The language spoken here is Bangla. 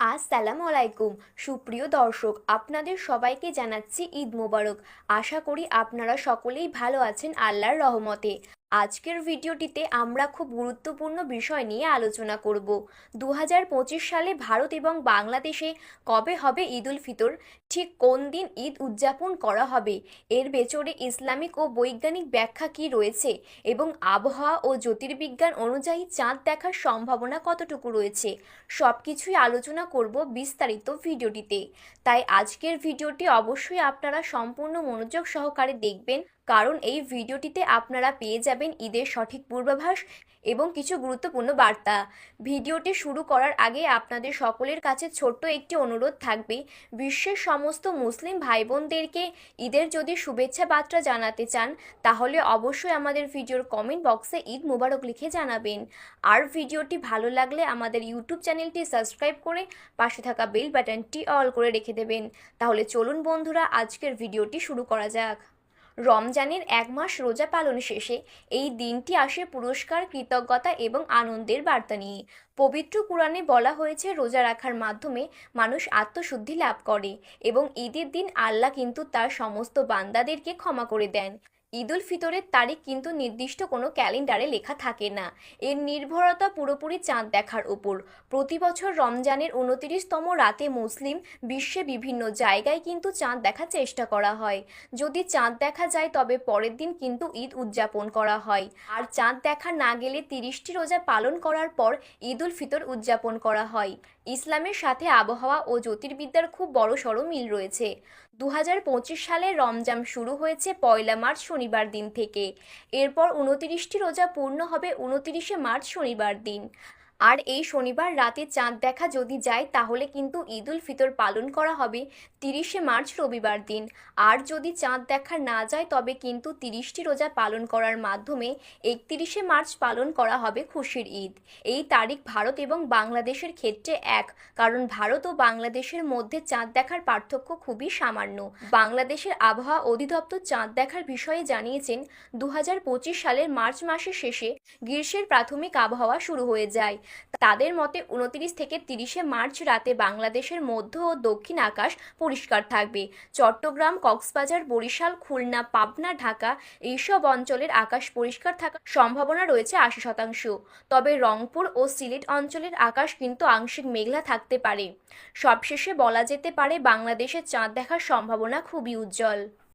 আসসালামু আলাইকুম সুপ্রিয় দর্শক, আপনাদের সবাইকে জানাচ্ছি ঈদ মোবারক। আশা করি আপনারা সকলেই ভালো আছেন আল্লাহর রহমতে। আজকের ভিডিওটিতে আমরা খুব গুরুত্বপূর্ণ বিষয় নিয়ে আলোচনা করব। দু সালে ভারত এবং বাংলাদেশে কবে হবে ঈদ উল ফিতর? ঠিক কোন দিন ঈদ উদযাপন করা হবে? এর পেছনে ইসলামিক ও বৈজ্ঞানিক ব্যাখ্যা কী রয়েছে? এবং আবহাওয়া ও জ্যোতির্বিজ্ঞান অনুযায়ী চাঁদ দেখার সম্ভাবনা কতটুকু রয়েছে? সব কিছুই আলোচনা করব বিস্তারিত ভিডিওটিতে। তাই আজকের ভিডিওটি অবশ্যই আপনারা সম্পূর্ণ মনোযোগ সহকারে দেখবেন। কারণ এই ভিডিওটিতে আপনারা পেয়ে যাবেন ঈদের সঠিক পূর্বাভাস এবং কিছু গুরুত্বপূর্ণ বার্তা। ভিডিওটি শুরু করার আগে আপনাদের সকলের কাছে ছোট্ট একটি অনুরোধ থাকবে। বিশ্বের সমস্ত মুসলিম ভাই বোনদেরকে ঈদের যদি শুভেচ্ছা বার্তা জানাতে চান, তাহলে অবশ্যই আমাদের ভিডিওর কমেন্ট বক্সে ঈদ মুবারক লিখে জানাবেন। আর ভিডিওটি ভালো লাগলে আমাদের ইউটিউব চ্যানেলটি সাবস্ক্রাইব করে পাশে থাকা বেল বাটনটি অল করে রেখে দেবেন। তাহলে চলুন বন্ধুরা, আজকের ভিডিওটি শুরু করা যাক। রমজানের এক মাস রোজা পালন শেষে এই দিনটি আসে পুরস্কার, কৃতজ্ঞতা এবং আনন্দের বার্তা নিয়ে। পবিত্র কোরআনে বলা হয়েছে, রোজা রাখার মাধ্যমে মানুষ আত্মশুদ্ধি লাভ করে এবং ঈদের দিন আল্লাহ কিন্তু তার সমস্ত বান্দাদেরকে ক্ষমা করে দেন। ঈদ উল ফিতরের তারিখ কিন্তু নির্দিষ্ট কোনো ক্যালেন্ডারে লেখা থাকে না। এর নির্ভরতা পুরোপুরি চাঁদ দেখার উপর। প্রতি বছর রমজানের উনতিরিশতম রাতে মুসলিম বিশ্বে বিভিন্ন জায়গায় কিন্তু চাঁদ দেখার চেষ্টা করা হয়। যদি চাঁদ দেখা যায়, তবে পরের দিন কিন্তু ঈদ উদযাপন করা হয়। আর চাঁদ দেখা না গেলে তিরিশটি রোজা পালন করার পর ঈদুল ফিতর উদযাপন করা হয়। ইসলামের সাথে আবহাওয়া ও জ্যোতির্বিদ্যার খুব বড় সড়ো মিল রয়েছে। দু হাজার পঁচিশ সালে রমজান শুরু হয়েছে পয়লা মার্চ শনিবার দিন থেকে। এরপর উনতিরিশটি রোজা পূর্ণ হবে উনতিরিশে মার্চ শনিবার দিন। আর এই শনিবার রাতে চাঁদ দেখা যদি যায়, তাহলে কিন্তু ঈদ উল ফিতর পালন করা হবে তিরিশে মার্চ রবিবার দিন। আর যদি চাঁদ দেখা না যায়, তবে কিন্তু তিরিশটি রোজা পালন করার মাধ্যমে একতিরিশে মার্চ পালন করা হবে খুশির ঈদ। এই তারিখ ভারত এবং বাংলাদেশের ক্ষেত্রে এক, কারণ ভারত ও বাংলাদেশের মধ্যে চাঁদ দেখার পার্থক্য খুবই সামান্য। বাংলাদেশের আবহাওয়া অধিদপ্তর চাঁদ দেখার বিষয়ে জানিয়েছেন দু হাজার পঁচিশ সালের মার্চ মাসের শেষে গ্রীষ্মের প্রাথমিক আবহাওয়া শুরু হয়ে যায়। তাদের মতে উনত্রিশ থেকে তিরিশে মার্চ রাতে বাংলাদেশের মধ্য ও দক্ষিণ আকাশ পরিষ্কার থাকবে। চট্টগ্রাম, কক্সবাজার, বরিশাল, খুলনা, পাবনা, ঢাকা এইসব অঞ্চলের আকাশ পরিষ্কার থাকার সম্ভাবনা রয়েছে আশি শতাংশ। তবে রংপুর ও সিলেট অঞ্চলের আকাশ কিন্তু আংশিক মেঘলা থাকতে পারে। সবশেষে বলা যেতে পারে বাংলাদেশের চাঁদ দেখার সম্ভাবনা খুবই উজ্জ্বল।